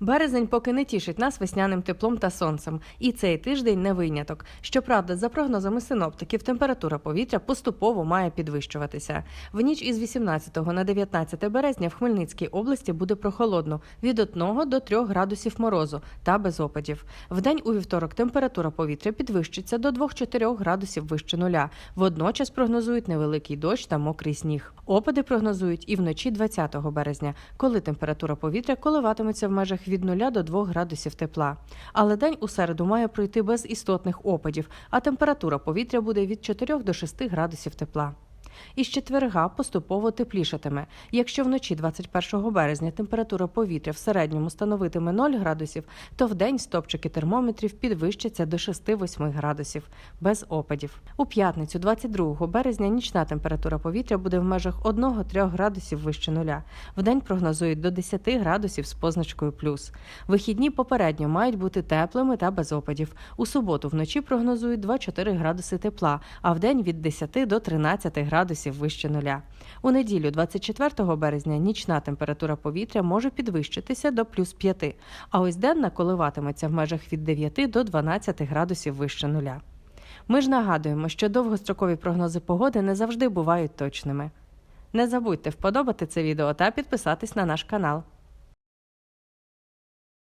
Березень поки не тішить нас весняним теплом та сонцем, і цей тиждень не виняток. Щоправда, за прогнозами синоптиків, температура повітря поступово має підвищуватися. В ніч із 18 на 19 березня в Хмельницькій області буде прохолодно від 1 до 3 градусів морозу та без опадів. Вдень у вівторок температура повітря підвищиться до 2-4 градусів вище нуля. Водночас прогнозують невеликий дощ та мокрий сніг. Опади прогнозують і вночі 20 березня, коли температура повітря коливатиметься в межах від 0 до 2 градусів тепла. Але день у середу має пройти без істотних опадів, а температура повітря буде від 4 до 6 градусів тепла. Із четверга поступово теплішатиме. Якщо вночі 21 березня температура повітря в середньому становитиме 0 градусів, то вдень стопчики термометрів підвищаться до 6-8 градусів без опадів. У п'ятницю, 22 березня, нічна температура повітря буде в межах 1-3 градусів вище нуля. Вдень прогнозують до 10 градусів з позначкою плюс. Вихідні попередньо мають бути теплими та без опадів. У суботу вночі прогнозують 2-4 градуси тепла, а вдень від 10 до 13 градусів вище нуля. У неділю, 24 березня, нічна температура повітря може підвищитися до плюс 5, а ось денна коливатиметься в межах від 9 до 12 градусів вище нуля. Ми ж нагадуємо, що довгострокові прогнози погоди не завжди бувають точними. Не забудьте вподобати це відео та підписатись на наш канал.